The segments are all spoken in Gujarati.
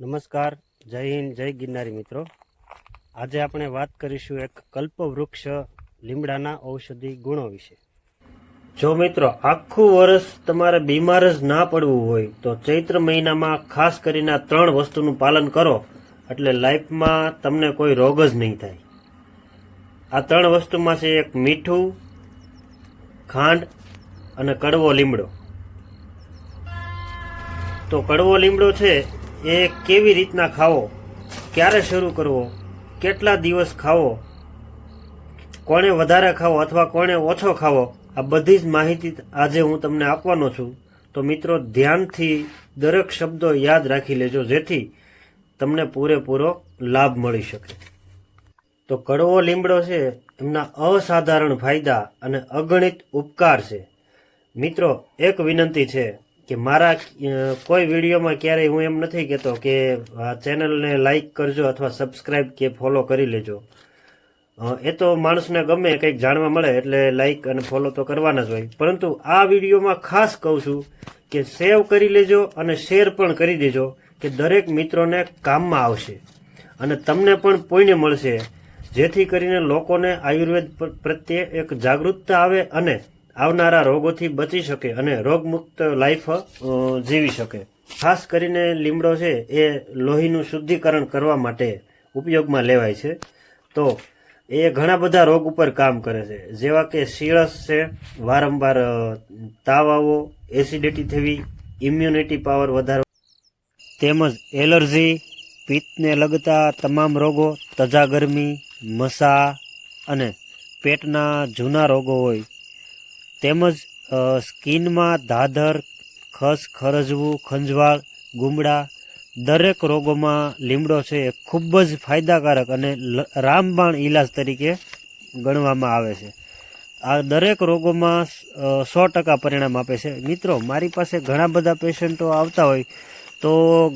નમસ્કાર, જય હિન્દ, જય ગિરનારી મિત્રો. આજે આપણે વાત કરીશું એક કલ્પવૃક્ષ લીમડાના ઔષધિ ગુણો વિશે. જો મિત્રો, આખું વર્ષ તમારે બીમાર જ ના પડવું હોય, તો ચૈત્ર મહિનામાં ખાસ કરીને ત્રણ વસ્તુનું પાલન કરો, એટલે લાઈફમાં તમને કોઈ રોગ જ નહીં થાય. આ ત્રણ વસ્તુમાં છે એક મીઠું, ખાંડ અને કડવો લીમડો. તો કડવો લીમડો છે એ કેવી રીતના ખાવો? ક્યારે શરૂ કરવો? કેટલા દિવસ ખાવો? કોણે વધારે ખાવો અથવા કોણે ઓછો ખાવો? આ બધી જ માહિતી આજે હું તમને આપવાનો છું. તો મિત્રો, ધ્યાનથી દરેક શબ્દો યાદ રાખી લેજો, જેથી તમને પૂરેપૂરો લાભ મળી શકે. તો કડવો લીમડો છે, એમના અસાધારણ ફાયદા અને અગણિત ઉપકાર છે. મિત્રો, એક વિનંતી છે. કે મારા કોઈ વિડીયોમાં ક્યારેય હું એમ નથી કહેતો કે આ ચેનલને લાઇક કરજો અથવા સબસ્ક્રાઇબ કે ફોલો કરી લેજો. એ તો માણસને ગમે, કંઈક જાણવા મળે એટલે લાઇક અને ફોલો તો કરવાના જ હોય. પરંતુ આ વિડીયોમાં ખાસ કહું છું કે સેવ કરી લેજો અને શેર પણ કરી દેજો કે દરેક મિત્રોને કામમાં આવશે. અને તમને પણ પુણ્ય મળશે. જેથી કરીને લોકોને આયુર્વેદ પ્રત્યે એક જાગૃતતા આવે અને આવનારા રોગોથી બચી શકે અને રોગમુક્ત લાઈફ જીવી શકે. ખાસ કરીને લીમડો છે એ લોહીનું શુદ્ધિકરણ કરવા માટે ઉપયોગમાં લેવાય છે. તો એ ઘણા બધા રોગ ઉપર કામ કરે છે. જેવા કે શીળસ છે, વારંવાર તાવ આવવો એસિડિટી થવી ઇમ્યુનિટી પાવર વધારવો તેમજ એલર્જી, પિત્તને લગતા તમામ રોગો તજા ગરમી મસા અને પેટના જૂના રોગો હોય. તેમજ સ્કિનમાં ધાધર, ખસ, ખરજવું, ખંજવાળ, ગુમડા, દરેક રોગોમાં લીમડો છે એ ખૂબ જ ફાયદાકારક અને રામબાણ ઈલાજ તરીકે ગણવામાં આવે છે. આ દરેક રોગોમાં સો ટકા પરિણામ આપે છે. મિત્રો, મારી પાસે ઘણા બધા પેશન્ટો આવતા હોય તો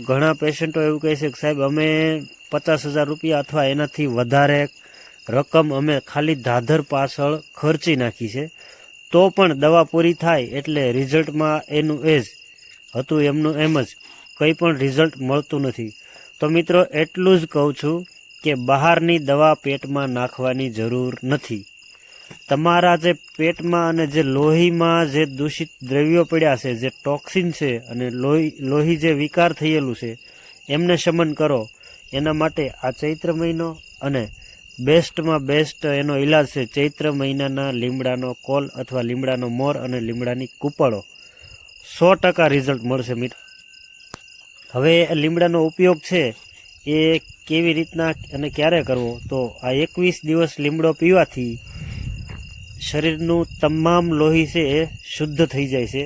ઘણા પેશન્ટો એવું કહે છે કે, સાહેબ, અમે પચાસ હજાર રૂપિયા અથવા એનાથી વધારે રકમ અમે ખાલી ધાધર પાછળ ખર્ચી નાખી છે. તો પણ દવા પૂરી થાય એટલે રિઝલ્ટમાં એનું એ જ હતું એમનું એમ જ. કંઈ પણ રિઝલ્ટ મળતું નથી. તો મિત્રો, એટલું જ કહું છું કે બહારની દવા પેટમાં નાખવાની જરૂર નથી. તમારા જે પેટમાં અને જે લોહીમાં જે દૂષિત દ્રવ્યો પડ્યા છે, જે ટોક્સિન છે અને લોહી લોહી જે વિકાર થયેલું છે, એમને શમન કરો. એના માટે આ ચૈત્ર મહિનો અને બેસ્ટમાં બેસ્ટ એનો ઈલાજ છે ચૈત્ર મહિનાના લીમડાનો કોલ અથવા લીમડાનો મોર અને લીમડાની કૂપળો. સો ટકા રિઝલ્ટ મળશે મિત્ર હવે લીમડાનો ઉપયોગ છે એ કેવી રીતના અને ક્યારે કરવો? તો આ એકવીસ દિવસ લીમડો પીવાથી શરીરનું તમામ લોહી છે એ શુદ્ધ થઈ જાય છે.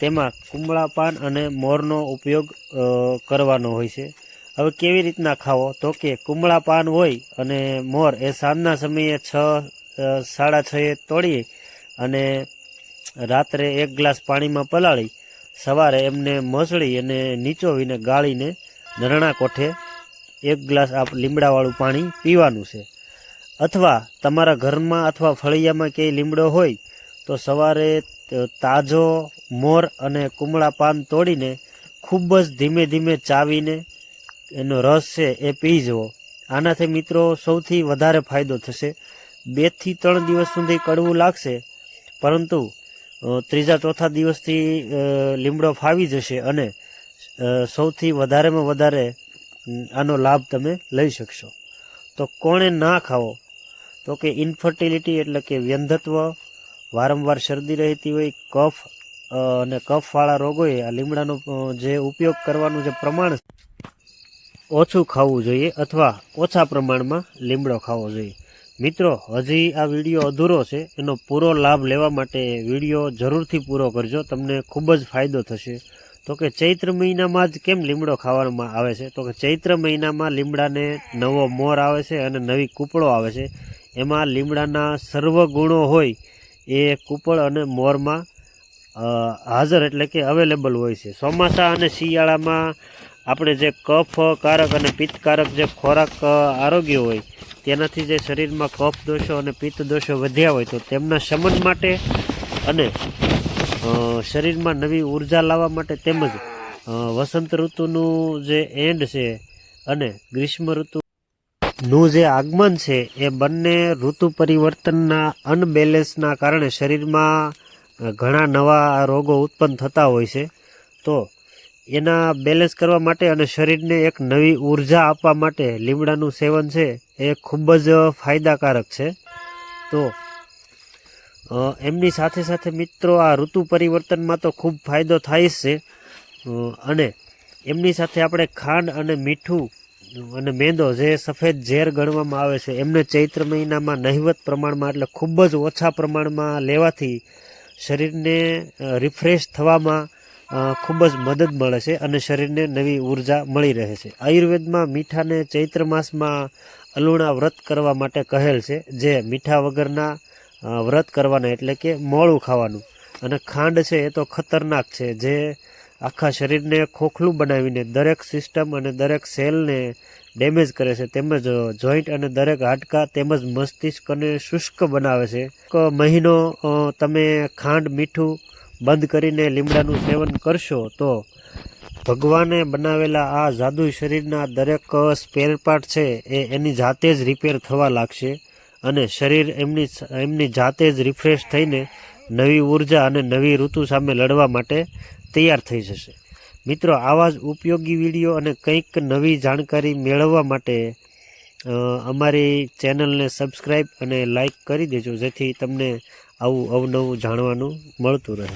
તેમાં કુમળા પાન અને મોરનો ઉપયોગ કરવાનો હોય છે. હવે કેવી રીતના ખાવો? તો કે કુમળા પાન હોય અને મોર, એ સાંજના સમયે છ સાડા છ એ તોડી અને રાત્રે એક ગ્લાસ પાણીમાં પલાળી, સવારે એમને મસળી અને નીચોવીને ગાળીને નરણા કોઠે એક ગ્લાસ આ લીમડાવાળું પાણી પીવાનું છે. અથવા તમારા ઘરમાં અથવા ફળિયામાં ક્યાંય લીમડો હોય, તો સવારે તાજો મોર અને કુમળા પાન તોડીને ખૂબ જ ધીમે ધીમે ચાવીને એનો રસ છે એ પી જવો. આનાથી મિત્રો સૌથી વધારે ફાયદો થશે. બેથી ત્રણ દિવસ સુધી કડવું લાગશે, પરંતુ ત્રીજા ચોથા દિવસથી લીમડો ફાવી જશે અને સૌથી વધારેમાં વધારે આનો લાભ તમે લઈ શકશો. તો કોણે ના ખાવો? તો કે ઇન્ફર્ટિલિટી એટલે કે વ્યંધત્વ, વારંવાર શરદી રહેતી હોય, કફ અને કફવાળા રોગોએ આ લીમડાનો જે ઉપયોગ કરવાનું જે પ્રમાણ ઓછું ખાવું જોઈએ અથવા ઓછા પ્રમાણમાં લીમડો ખાવો જોઈએ. મિત્રો, હજી આ વીડિયો અધૂરો છે, એનો પૂરો લાભ લેવા માટે વીડિયો જરૂરથી પૂરો કરજો, તમને ખૂબ જ ફાયદો થશે. તો કે ચૈત્ર મહિનામાં જ કેમ લીમડો ખાવામાં આવે છે? તો કે ચૈત્ર મહિનામાં લીમડાને નવો મોર આવે છે અને નવી કૂપળો આવે છે. એમાં લીમડાના સર્વ ગુણો હોય એ કૂપળ અને મોરમાં હાજર એટલે કે અવેલેબલ હોય છે. ચોમાસા અને શિયાળામાં આપણે જે કફકારક અને પિત્તકારક જે ખોરાક આરોગ્ય હોય, તેનાથી જે શરીરમાં કફ દોષો અને પિત્ત દોષો વધ્યા હોય, તો તેમના શમન માટે અને શરીરમાં નવી ઊર્જા લાવવા માટે તેમજ વસંત ઋતુનું જે એન્ડ છે અને ગ્રીષ્મ ઋતુનું જે આગમન છે, એ બંને ઋતુ પરિવર્તનના અનબેલેન્સના કારણે શરીરમાં ઘણા નવા રોગો ઉત્પન્ન થતા હોય છે. તો એના બેલેન્સ કરવા માટે અને શરીરને એક નવી ઊર્જા આપવા માટે લીમડાનું સેવન છે, એ ખૂબ જ ફાયદાકારક છે. તો એમની સાથે સાથે મિત્રો, આ ઋતુ પરિવર્તનમાં તો ખૂબ ફાયદો થાય છે. અને એમની સાથે આપણે ખાંડ અને મીઠું અને મેંદો જે સફેદ ઝેર ગણવામાં આવે છે, એમને ચૈત્ર મહિનામાં નહિવત પ્રમાણમાં એટલે ખૂબ જ ઓછા પ્રમાણમાં લેવાથી શરીરને રિફ્રેશ થવામાં ખૂબ જ મદદ મળે છે અને શરીરને નવી ઊર્જા મળી રહે છે. આયુર્વેદમાં મીઠાને ચૈત્ર માસમાં અલુણા વ્રત કરવા માટે કહેલ છે, જે મીઠા વગરના વ્રત કરવાના એટલે કે મોળું ખાવાનું. અને ખાંડ છે એ તો ખતરનાક છે, જે આખા શરીરને ખોખલું બનાવીને દરેક સિસ્ટમ અને દરેક સેલને ડેમેજ કરે છે. તેમજ જોઈન્ટ અને દરેક હાડકા તેમજ મસ્તિષ્કને શુષ્ક બનાવે છે. મહિનો તમે ખાંડ, મીઠું બંધ કરીને લીમડાનું સેવન કરશો તો ભગવાને બનાવેલા આ જાદુઈ શરીરના દરેક સ્પેર પાર્ટ છે એ એની જાતે જ રિપેર થવા લાગશે અને શરીર એમની એમની જાતે જ રિફ્રેશ થઈને નવી ઊર્જા અને નવી ઋતુ સામે લડવા માટે તૈયાર થઈ જશે. મિત્રો, આવા જ ઉપયોગી વીડિયો અને કંઈક નવી જાણકારી મેળવવા માટે અમારી ચેનલને સબસ્ક્રાઈબ અને લાઈક કરી દેજો, જેથી તમને આવું અવનવું જાણવાનું મળતું રહે.